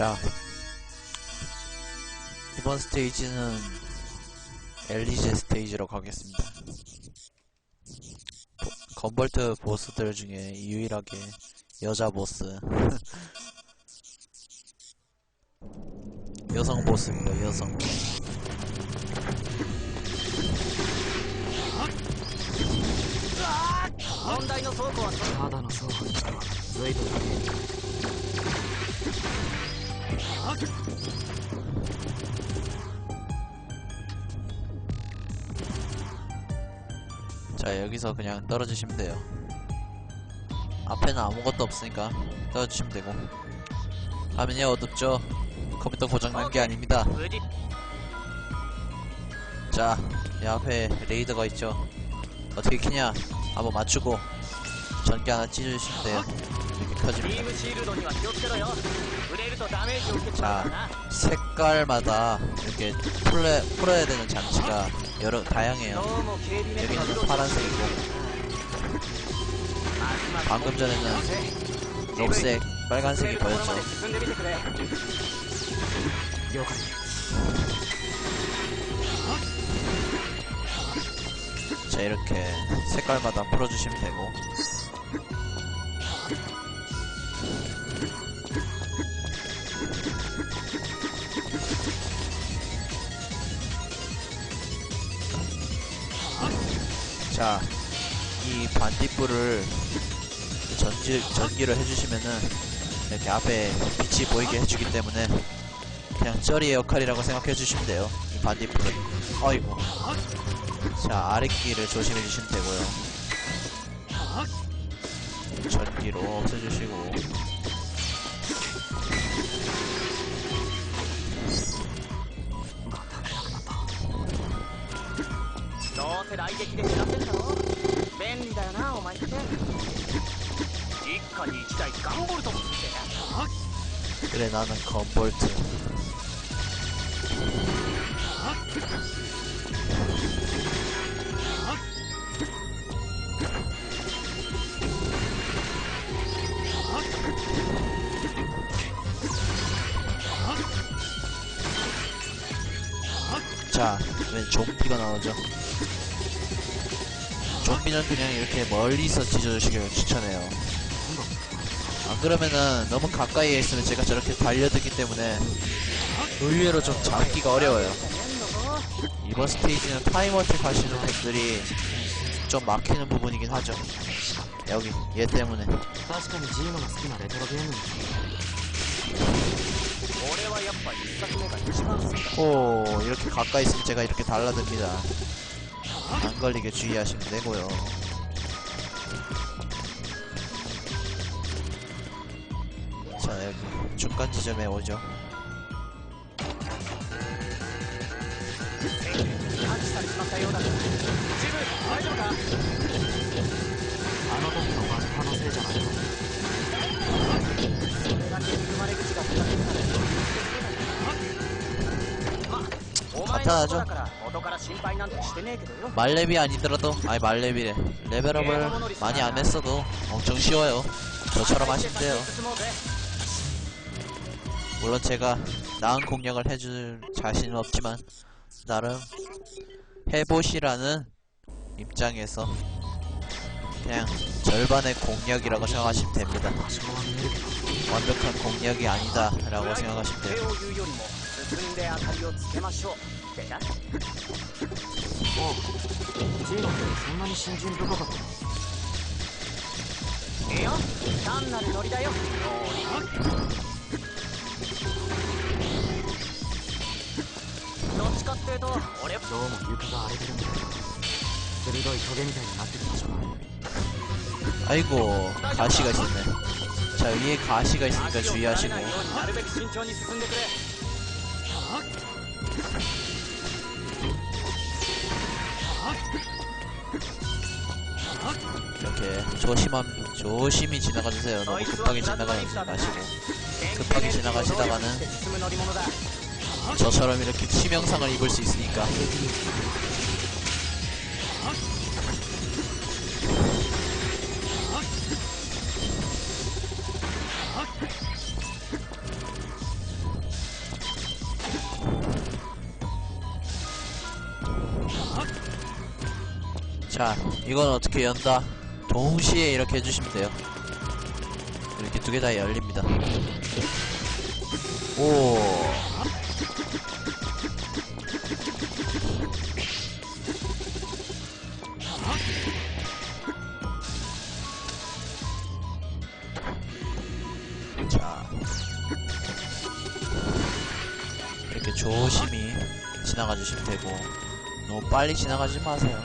자 이번 스테이지는 엘리제 스테이지로 가겠습니다 보- 건벌트 보스들 중에 유일하게 여자 보스 여성 보스입니다 여성 問題の倉庫はただの倉庫にしては随分だね 자 여기서 그냥 떨어지시면 돼요 앞에는 아무것도 없으니까 떨어지시면 되고 화면이 어둡죠 컴퓨터 고장난 게 아닙니다 無事 자, 이 앞에 레이더가 있죠. 어떻게 키냐? 한번 맞추고 전기 하나 찢어주시면 돼요. 이렇게 펴집니다 자, 색깔마다 이렇게 풀레, 풀어야 되는 장치가 여러, ど 다양해요. 여기는 파란색이고, 방금 전에는 녹색, 빨간색이 보였죠. 자, 이렇게 색깔마다 풀어주시면 되고, 자, 이 반딧불을 전지, 전기를 해주시면은 이렇게 앞에 빛이 보이게 해주기 때문에 그냥 쩌리의 역할이라고 생각해 주시면 돼요. 이 반딧불은. 어이구. 자, 아랫길을 조심해 주시면 되고요. 전기로 없애주시고. どうせ雷撃で死なせんだろ便利だよなお前って一家に一台ガンボルトもついて 그래, 나는 건볼트. 자, 왜 좀비가 나오죠? 좀비는 그냥 이렇게 멀리서 찢어주시길 추천해요. 안 그러면은 너무 가까이에 있으면 제가 저렇게 달려들기 때문에 의외로 좀 잡기가 어려워요. 이번 스테이지는 타임어택 하시는 분들이 좀 막히는 부분이긴 하죠. 여기 얘 때문에. 오 이렇게 가까이 있으면 제가 이렇게 달라듭니다. 안 걸리게 주의하시면 되고요. 자, 여기 중간 지점에 오죠. 아, 아, 간단하죠? 말렙이 아니더라도 아니 말렙이래. 레벨업을 많이 안 했어도 엄청 쉬워요. 저처럼 하시면 돼요. 물론 제가 나은 공략을 해줄 자신은 없지만 나름 해보시라는 입장에서 그냥 절반의 공략이라고 생각하시면 됩니다. 완벽한 공략이 아니다 라고 생각하시면 돼요. を言うよりも進んで当たりをつけましょうでしょおうジーノってそんなに信心深かったのいいよ単なるノリだよどっちかっていうと俺どうも床が荒れてるみたいだ鋭いトゲみたいになってる場所が 아이고 가시가 있었네 자 위에 가시가 있으니까 足を取られ 주의하시고 이렇게 조심함, 조심히 지나가주세요. 너무 급하게 지나가지 마시고. 급하게 지나가시다가는 저처럼 이렇게 치명상을 입을 수 있으니까. 자, 이건 어떻게 연다? 동시에 이렇게 해주시면 돼요. 이렇게 두 개 다 열립니다. 오. 자. 이렇게 조심히 지나가 주시면 되고, 너무 빨리 지나가지 마세요.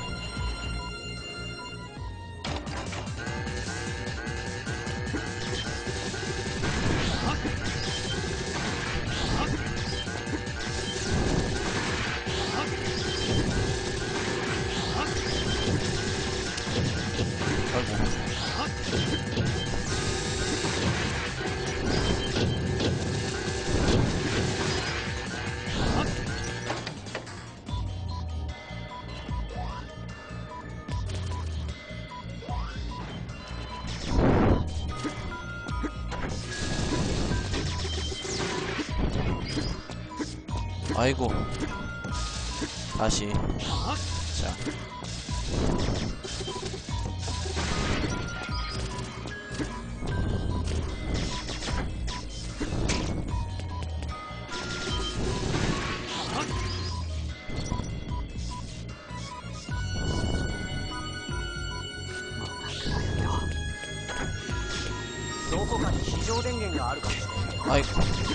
아이고. 다시. 자. 아, どこかに非常電源があるかもしれん 아이고.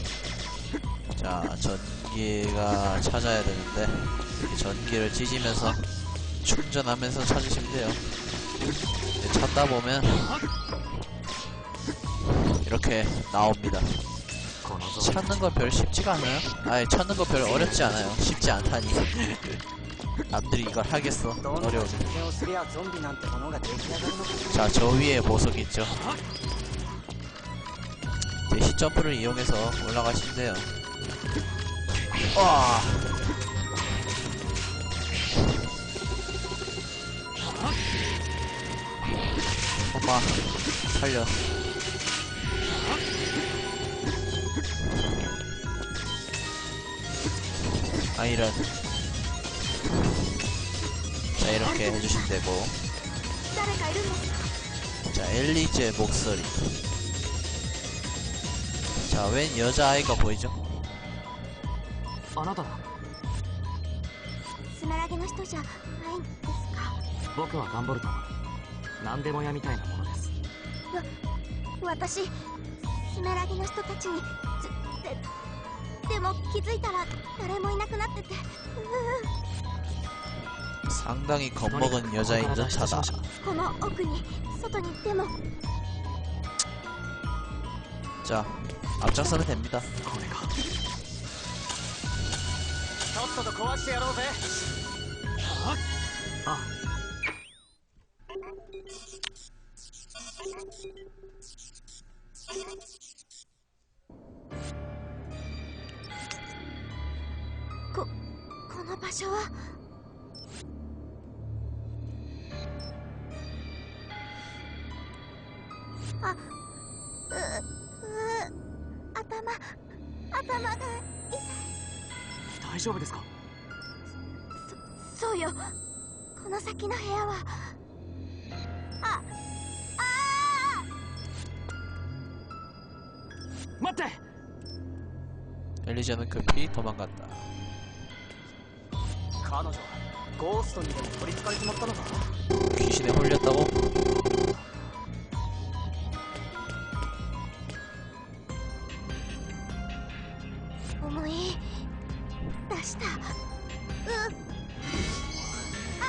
자 전기가 찾아야 되는데 전기를 찢으면서 충전하면서 찾으시면 돼요. 네, 찾다 보면 이렇게 나옵니다. 찾는 건 별 쉽지가 않아요. 아니 찾는 건 별 어렵지 않아요. 쉽지 않다니. 남들이 이걸 하겠어. 어려워 자저 위에 보석 있죠. 대시 점프를 이용해서 올라가시면 돼요. 와. 오빠, 살려. 아, 이런. 자, 이렇게 해주시면 되고. 자, 엘리즈의 목소리. 자왼 여자아이가 보이죠? あなたはスメラギの人じゃないんですか僕はガンボルト何でも屋みたいなものです私スメラギの人たちにつででも気づいたら誰もいなくなっててう 상당히 겁먹은 여자인 듯하다. うこの奥に外にでも 자, 앞장서면 됩니다. っとと壊してやろうぜ。あ。ここの場所は？あうう頭頭が。大丈夫ですかそうよこの先の部屋はああ待って 엘리제는 급히 도망간다. 彼女はゴーストにでも取りつかれちまったのか 귀신에 홀렸다고? あ思い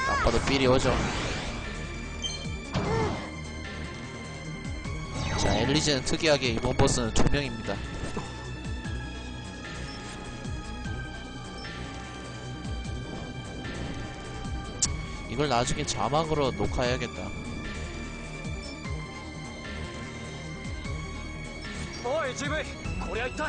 아빠도 삘이 오죠 자, 엘리즈는 특이하게 이번 버스는 조명입니다. 이걸 나중에 자막으로 녹화해야겠다. 어이, 지브이! 고려 있다!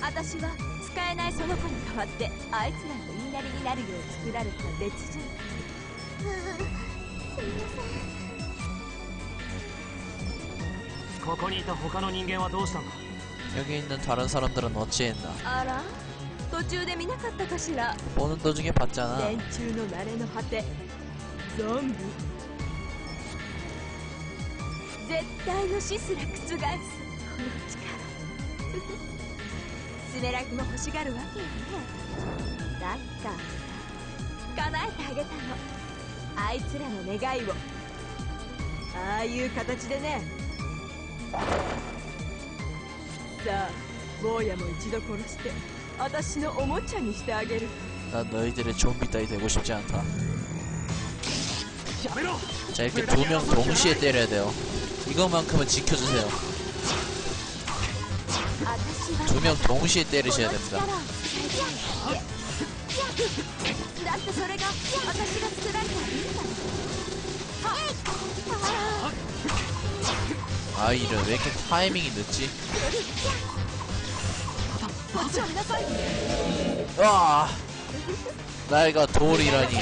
私は使えないその子に代わってあいつらの言いなりになるよう作られた別人すみませんここにいた他の人間はどうしたんだ 여기 있는 다른 사람들은 어찌했나? あら途中で見なかったかしら 보는 도중에 봤잖아. 連中の慣れの果てゾンビ絶対の死すら覆すこの力 スメラギも欲しがるわけよねだった叶えてあげたのあいつらの願いをああいう形でねさあ坊やも一度殺して私のおもちゃにしてあげる 난 너희들의 좀비 따위 되고 싶지 않다. やめろ 자, 이렇게 두 명 동시에 때려야 돼요. 이것만큼은 지켜주세요. 두 명 동시에 때리셔야 됩니다. 아 이런 왜 이렇게 타이밍이 늦지? 와 나이가 돌이라니.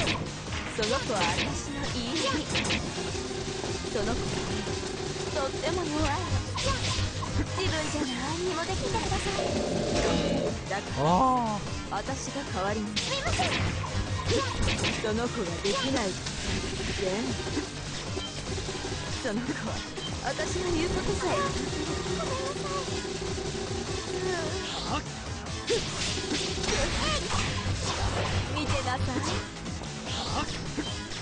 自分じゃ何にもできないだからだから,私が代わりにすみませんその子ができない全部その子は私の言うことさえごめんなさい見てなさい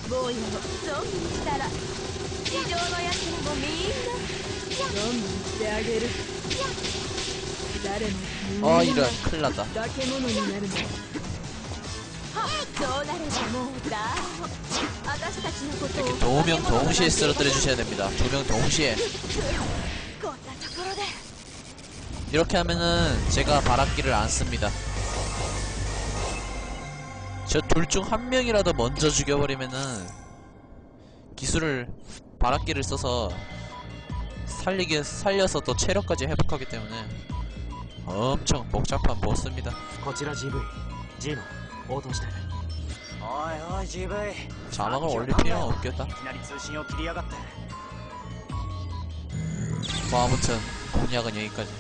坊やをゾンビにしたら地上のやつらも してあげる誰も人間 어 이런 큰일 났다. 化け物になるのそうなればもうだ私たちのことを 두 명 동시에 쓰러뜨려 주셔야 됩니다. 두 명 동시에. こんなところで 이렇게 하면은 제가 바람기를 안 씁니다. 저 둘 중 한 명이라도 먼저 죽여버리면은 기술을 바람기를 써서 살리게 살려서 또 체력까지 회복하기 때문에 엄청 복잡한 보스입니다. こちら GV ジーノ応答しておいおい GV 자막을 올릴 필요는 없겠다. いきなり通信を切りやがって 뭐 아무튼 공략은 여기까지.